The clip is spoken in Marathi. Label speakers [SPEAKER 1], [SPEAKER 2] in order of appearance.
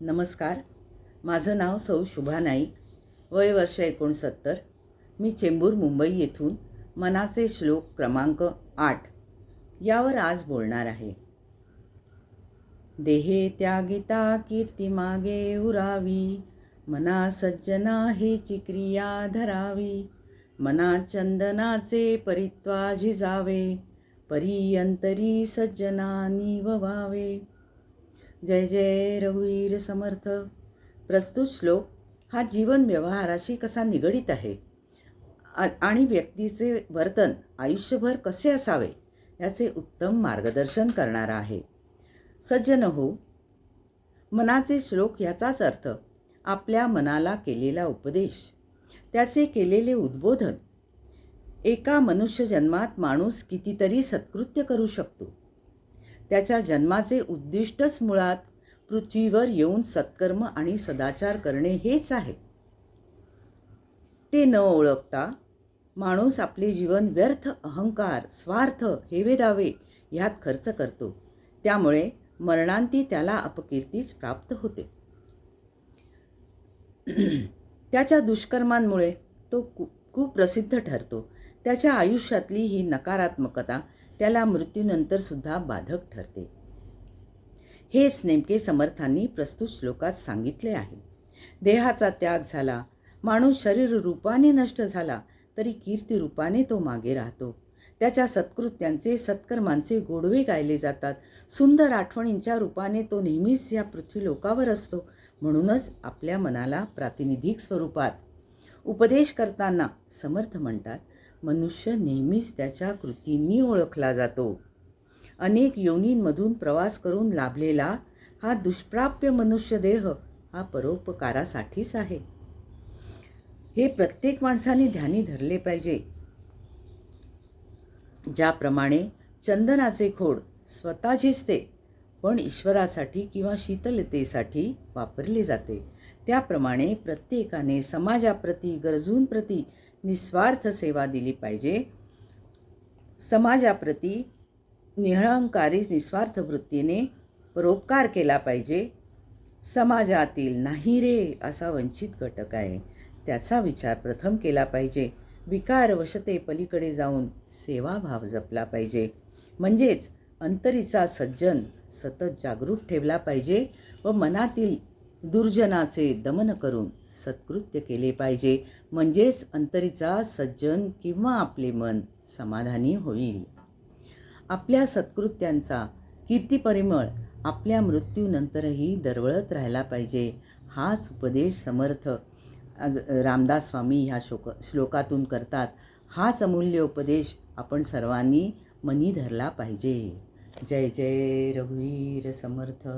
[SPEAKER 1] नमस्कार. माझं नाव सौ शुभा नाईक. वय वर्ष एकोणसत्तर. मी चेंबूर मुंबई येथून मनाचे श्लोक क्रमांक आठ यावर आज बोलणार आहे. देहे त्यागिता कीर्ती मागे उरावी. मना सज्जना हेची क्रिया धरावी. मना चंदनाचे परित्वा झिजावे. परियंतरी सज्जना निववावे. जय जय रघुवीर समर्थ. प्रस्तुत श्लोक हा जीवन व्यवहाराशी कसा निगडीत आहे? आणि व्यक्तीचे वर्तन आयुष्यभर कसे असावे? याचे उत्तम मार्गदर्शन करणारा आहे. सज्जन हो मनाचे श्लोक याचाच अर्थ आपल्या मनाला केलेला उपदेश त्याचे केलेले उद्बोधन. एका मनुष्य जन्मात माणूस कितीतरी सत्कृत्य करू शकतो. त्याच्या जन्माचे उद्दिष्टच मुळात पृथ्वीवर येऊन सत्कर्म आणि सदाचार करणे हेच आहे. ते न ओळखता माणूस आपले जीवन व्यर्थ अहंकार स्वार्थ हेवेदावे ह्यात खर्च करतो. त्यामुळे मरणांती त्याला अपकीर्तीच प्राप्त होते. त्याच्या दुष्कर्मांमुळे तो कु कुप्रसिद्ध ठरतो. त्याच्या आयुष्यातली ही नकारात्मकता त्याला मृत्यूनंतरसुद्धा बाधक ठरते. हेच नेमके समर्थांनी प्रस्तुत श्लोकात सांगितले आहे. देहाचा त्याग झाला माणूस शरीर रूपाने नष्ट झाला तरी कीर्ती रूपाने तो मागे राहतो. त्याच्या सत्कृत्यांचे सत्कर्मांचे गोडवे गायले जातात. सुंदर आठवणींच्या रूपाने तो नेहमीच या पृथ्वीलोकावर असतो म्हणूनच आपल्या मनाला प्रातिनिधिक स्वरूपात. उपदेश करताना समर्थ म्हणतात मनुष्य नेहमीच त्याच्या कृतींनी ओळखला जातो. अनेक योनींमधून प्रवास करून लाभलेला हा दुष्प्राप्य मनुष्य देह हा परोपकारासाठीच आहे. हे प्रत्येक माणसाने ध्यानी धरले पाहिजे. ज्याप्रमाणे चंदनाचे खोड स्वतः झिजते पण ईश्वरासाठी किंवा शीतलतेसाठी वापरले जाते. त्याप्रमाणे प्रत्येकाने समाजाप्रती गरजूंप्रती निस्वार्थ सेवा दिली पाहिजे. समाजाप्रती निहळंकारी निस्वार्थ वृत्तीने परोपकार केला पाहिजे. समाजातील नाही रे असा वंचित घटक आहे. त्याचा विचार प्रथम केला पाहिजे. विकार वशते पलीकडे जाऊन सेवाभाव जपला पाहिजे. म्हणजेच अंतरीचा सज्जन सतत जागरूक ठेवला पाहिजे व मनातील दुर्जनाचे दमन करून सत्कृत्य केले पाहिजे. म्हणजेच अंतरीचा सज्जन किंवा आपले मन समाधानी होईल. आपल्या सत्कृत्यांचा कीर्तिपरिमळ आपल्या मृत्यूनंतरही दरवळत राहिला पाहिजे. हाच उपदेश समर्थ आज रामदास स्वामी ह्या शोक श्लोकातून करतात. हाच अमूल्य उपदेश आपण सर्वांनी मनी धरला पाहिजे. जय जय रघुवीर समर्थ.